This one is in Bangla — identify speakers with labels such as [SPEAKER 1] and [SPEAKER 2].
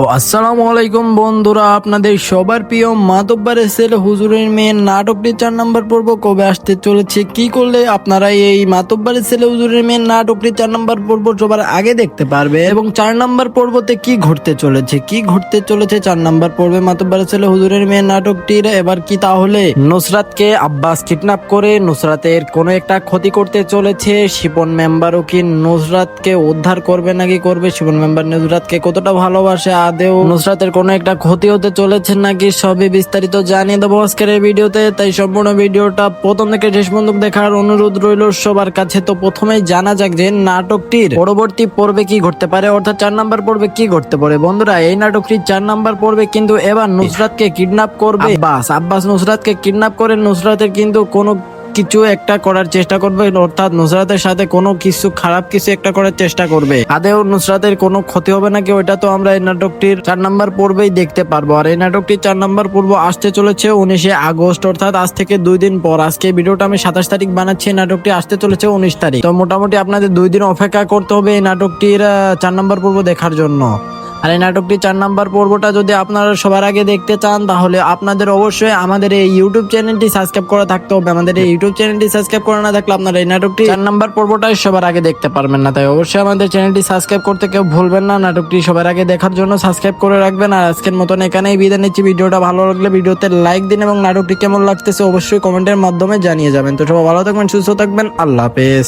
[SPEAKER 1] ও, আসসালামু আলাইকুম বন্ধুরা, আপনাদের সবার প্রিয় মাতব্বারের ছেলে হুজুরের মেয়ের নাটকটি চার নাম্বার পর্ব কবে আসতে চলেছে, কি করলে আপনারা এই মাতব্বারের ছেলে হুজুরের মেয়ের নাটকটি চার নাম্বার পর্ব সবার আগে দেখতে পারবে এবং চার নাম্বার পর্বতে কি ঘটতে চলেছে, কি ঘটতে চলেছে চার নাম্বার পর্বে মাতব্বারের ছেলে হুজুরের মেয়ের নাটকটির, এবার কি তাহলে? নুসরাতকে আব্বাস কিডন্যাপ করে নুসরাতের কোনো একটা ক্ষতি করতে চলেছে, শিপন মেম্বারও কি নুসরাতকে উদ্ধার করবে নাকি করবে, শিপন মেম্বার নুসরাতকে কতটা ভালোবাসে আদেও নুসরাতের কোনো একটা ক্ষতি হতে চলেছে নাকি সবই বিস্তারিত জানিয়ে দেবো আজকের এই ভিডিওতে। তাই সম্পূর্ণ ভিডিওটা প্রথম থেকে শেষ পর্যন্ত দেখার অনুরোধ রইল সবার কাছে। তো প্রথমেই জানা যাক যে নাটকটির পরবর্তী পর্বে কি ঘটতে পারে অর্থাৎ চার নাম্বার পর্বে কি ঘটতে পারে। বন্ধুরা এই নাটকটির চার নাম্বার পর্বে কিন্তু এবার নুসরাতকে কিডন্যাপ করবে। আব্বাস। আব্বাস নুসরাতকে কিডন্যাপ করে নুসরাতের কিন্তু কোনো কিছু একটা করার চেষ্টা করবে, অর্থাৎ নুসরাতের সাথে কোনো কিছু খারাপ কিছু একটা করার চেষ্টা করবে। আদেও নুসরাতের কোনো ক্ষতি হবে নাকি, ওইটা তো আমরা এই নাটকটির চার নাম্বার পর্বেই দেখতে পারব। আর এই নাটকটির চার নাম্বার পর্ব আসতে চলেছে উনিশে আগস্ট, অর্থাৎ আজ থেকে দুই দিন পর। আজকে ভিডিওটা আমি সাতাশ তারিখ বানাচ্ছি, এই নাটকটি আসতে চলেছে উনিশ তারিখ। তো মোটামুটি আপনাদের দুই দিন অপেক্ষা করতে হবে এই নাটকটির চার নাম্বার পর্ব দেখার জন্য। আর এই নাটকটি চার নাম্বার পর্বটা যদি আপনারা সবার আগে দেখতে চান, তাহলে আপনাদের অবশ্যই আমাদের এই ইউটিউব চ্যানেলটি সাবস্ক্রাইব করা থাকতে হবে। আমাদের এই ইউটিউব চ্যানেলটি সাবস্ক্রাইব করা না থাকলে আপনারা এই নাটকটি চার নাম্বার পর্বটাই সবার আগে দেখতে পারবেন না। তাই অবশ্যই আমাদের চ্যানেলটি সাবস্ক্রাইব করতে কেউ ভুলবেন না। নাটকটি সবার আগে দেখার জন্য সাবস্ক্রাইব করে রাখবেন। আর আজকের মতন এখানেই বিদায় নিচ্ছি। ভিডিওটা ভালো লাগলে ভিডিওতে লাইক দিন এবং নাটকটি কেমন লাগতেছে অবশ্যই কমেন্টের মাধ্যমে জানিয়ে যাবেন। তো সবাই ভালো থাকবেন, সুস্থ থাকবেন। আল্লাহ হাফেজ।